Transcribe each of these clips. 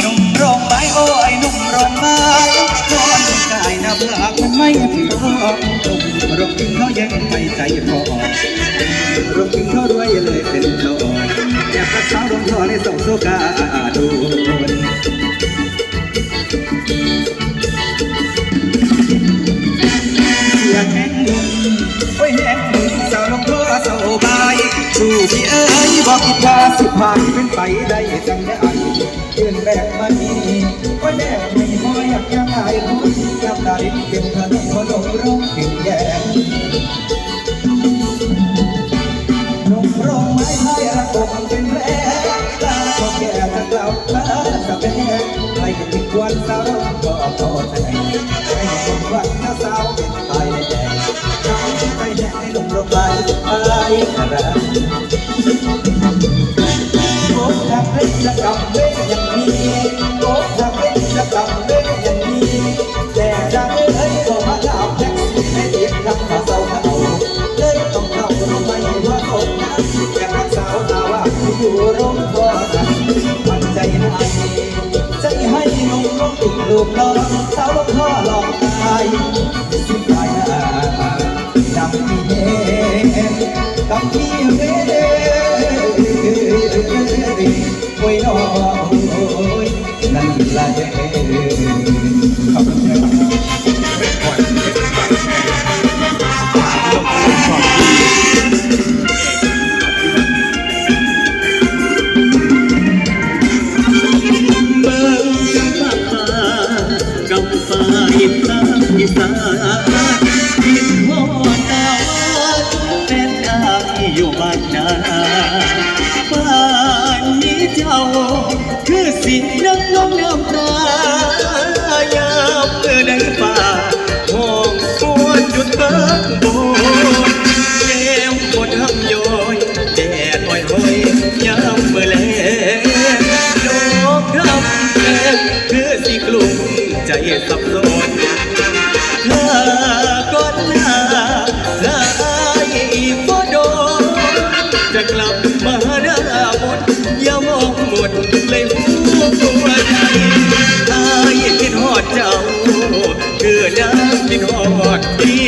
หนุ่มโรงไม้โอ้ยหนุ่มโรงไม้นอนกายหน้าเบื่อมันไม่พอรบกินเขายังไม่ใจพอรบกินเขารวยเลยเป็นโลแอบรักสาวลงทอในสองโซกาดู สู่พี่เอ๋ยบอกคิดว่าสุภาพเป็นไปได้จังได้เดินแบบมานี้โอ้ยแม่ไม่พออยากยังอายคนยับตาดินเป็นขนมขนมร้องถึงแย่หนุ่มโรงไม้ไทยระกมเป็นแร่ตาขอแก่ตะเกล่าตาสะแบงใครเห็นควันสาวร้องก็พอใจ ไทยกโคตรจะเป็นจะกำเว้นอย่างนี้โคตรจะเป็นจะกำเว้นอย่างนี้แต่ดังเอ้ยก็มาถามแท็กซี่ให้เรียกคำว่าเศร้าเขาเลยต้องเข้าโรงไมว่าคนนั้นอยากรักสาวตาว่าอยู่รงพยาบาลมันใจให้ใจให้หนุ่มลงติดลูกน้องสาวลงพ่อหลอกตายสิ้น ตา คือสิ่งนักน้องน้ำตายามเมื่อได้ป่าห้องควรหยุดเบิกโบนแก้วปวดท น้ำคิดดี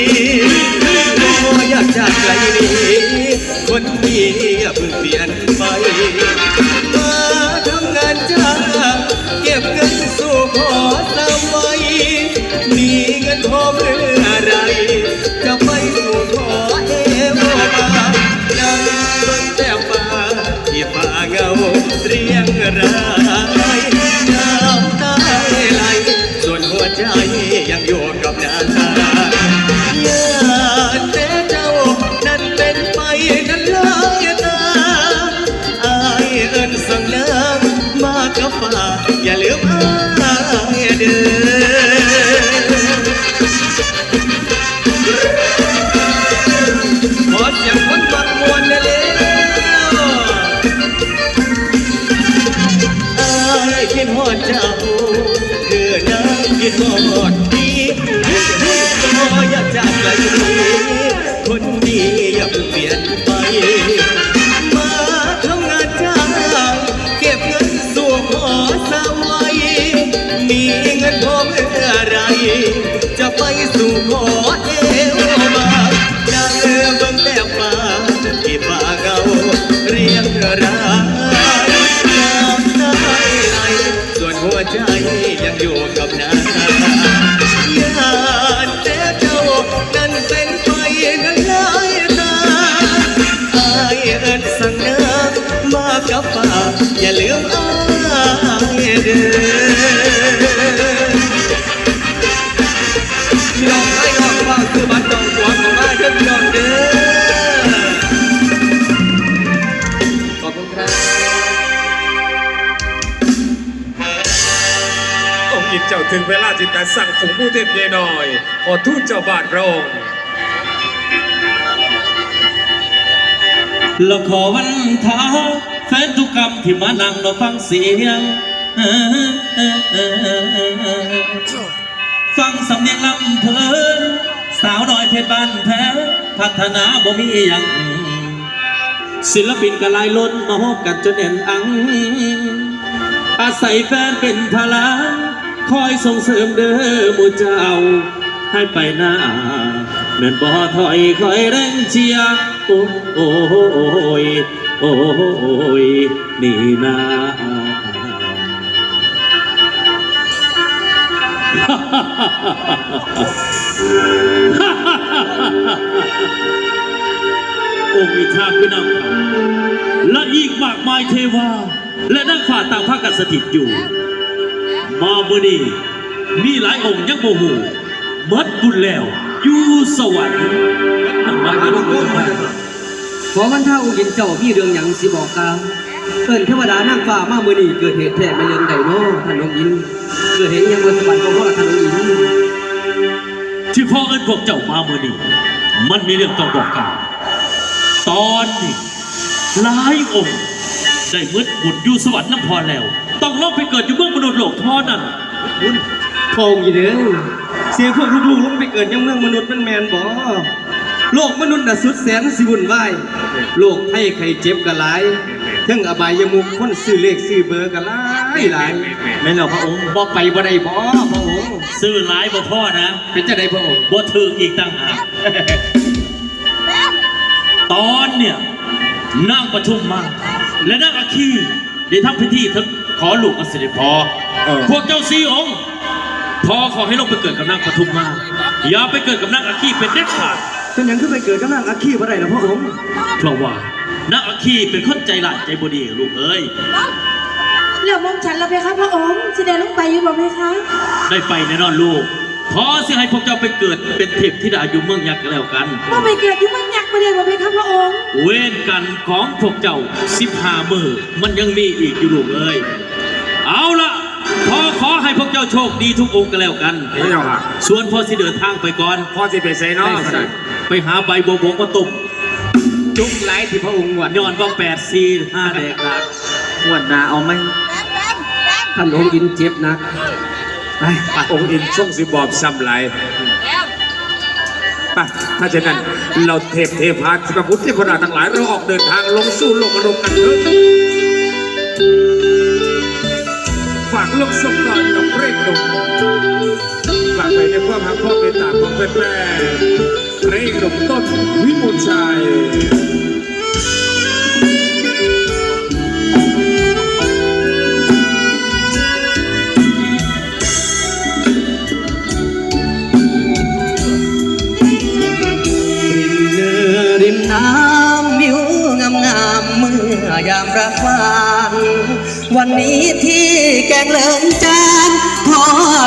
ขออยากจากไกลนี้คนดีอย่าเพิ่งเปลี่ยนไปมาทำงานจ้าเก็บเงินสู่ขอ เด้อ มีเงินพอเมื่อไร จะไปสู่ขอเอวบางดังเบิ่งแต่ฟ้าที่ฟ้าเงาเรียงรายน้ำตาไหลส่วนหัวใจยังอยู่กับนาญาติแต่เจ้านั้นเป็นไปนั้นหลายตาอายเอิ้นสั่งเดิมากับฟ้าอย่าลืมอา เจ้าถึงเวลาจิตตสั่งฝูงผู้เทพเยหน่อย ขอทูตเจ้าบาทพระองค์เราขอวันท้าแฟนทุกกรรมที่มานั่งเราฟังเสียงฟังสำเนียงลำเพลินสาวน้อยเพชรบ้านแพ้พัฒนาบ่มีอย่างศิลปินกระลายล้นมาฮบกันจนเอ็นอัง อาศัยแฟนเป็นพลัง คอยส่งเสริมเด้อหมู่เจ้า ให้ไปหน้าแม่นบ่ถอยคอยแรงเชียร์โอ้โอ้ยโอ้ยนี่นาองค์อิทาคือนางฟ้าและอีกมากมายเทวา และนางฟ้าต่างพากันสถิตอยู่ มาเมื่อนี้มีหลายองค์ยังโมโหเมัดบุญแล้วอยู่สวรรค์มากันทุกคนขอวันท่าองค์หญิงเจ้ามีเรื่องหยังสิบอกกล่าวเอิ้นเทวดานางฟ้ามามื้อนี้เกิดเหตุแท้ไม่เรื่องใดเนาะท่านองค์หญิงเกิดเหตุหยังบนสวรรค์ของพ่อท่านองค์หญิงที่พ่อเอิญพวกเจ้ามาเมื่อนี้มันมีเรื่องต้องบอกกล่าวตอนนี้หลายองค์ได้มืดบุญอยู่สวรรค์น้ำพอแล้ว ต้องลงไปเกิดอยู่เมืองมนุษย์โลกเท่อนั้นพระองค์หญิงเด้อเสียพวกลูกๆลงไปเกิดยังเมืองมนุษย์มันแม่นบ่โลกมนุษย์น่ะสุดแสนสิวุ่นวายโลกให้ใครเจ็บก็หลายเทั้งอบายมุขคนซื้อเลขซื้อเบอร์ก็หลายหลายแม่นแล้วพระองค์บ่ไปบ่ได้บ่พระองค์ซื้อหลายบ่พ่อนะ เป็นจังไดพระองค์บ่ถืออีกต่างหากตอนเนี่ยนางประชุมมา และนางอาคีได้ทำพิธีทั้ง ขอลูกอัสเดจพอ เออ พวกเจ้าสี่องค์ พอขอให้ลงไปเกิดกับนางปทุมมา อย่าไปเกิดกับนางอาคีเป็นเด็ดขาด เป็นหยังขึ้นไปเกิดกับนางอาคีบ่ได้ล่ะพระองค์เพราะว่านางอาคีเป็นคนใจร้ายใจบดีลูกเอ้ย แล้วมองฉันแล้วเพคะพระองค์แสดงลงไปอยู่บ่เพคะได้ไปแน่นอนลูกพอสิให้พวกเจ้าไปเกิดเป็นเทพธิดาอยู่เมืองยักษ์ก็แล้วกันว่าไปเกิดอยู่เมืองยักษ์บ่ได้บ่เพคะพระองค์ เว้นกันของพวกเจ้าสิบห้ามือมันยังมีอีกอยู่ลูกเอ้ย ให้พวกเจ้าโชคดีทุกองค์กันแล้วกันเฮ้ยเอาล่ะส่วนพ่อสิเดินทางไปก่อน พ่อจะไปใส่เนาะไปหาใบบัวบกมาตุ่มจุกหลายที่พระองค์หวดย้อนว่าแปดซีห้าแดกดักหวดหนาเอาไหมท่านองค์อินเจ็บหนักไปองค์อินทรงสิบอบซ้ำไหลไปถ้าเช่นนั้นเราเทพเทพาที่พระพุทธเทพราทั้งหลายเราออกเดินทางลงสู่โลกมนุษย์กันเถอะ ฝากลูกสมบัติกับเพลงดงฝากไปในความหักข้อเป็นตาของเพื่อนแม่เพลงดงต้นวิมุลชัยริมเนื้อริมน้ำวิวงามงามเมื่อยามรักวาน วันนี้ที่แกงเหลิงจานท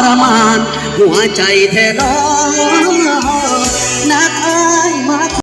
รมาน หัวใจแท้น้อง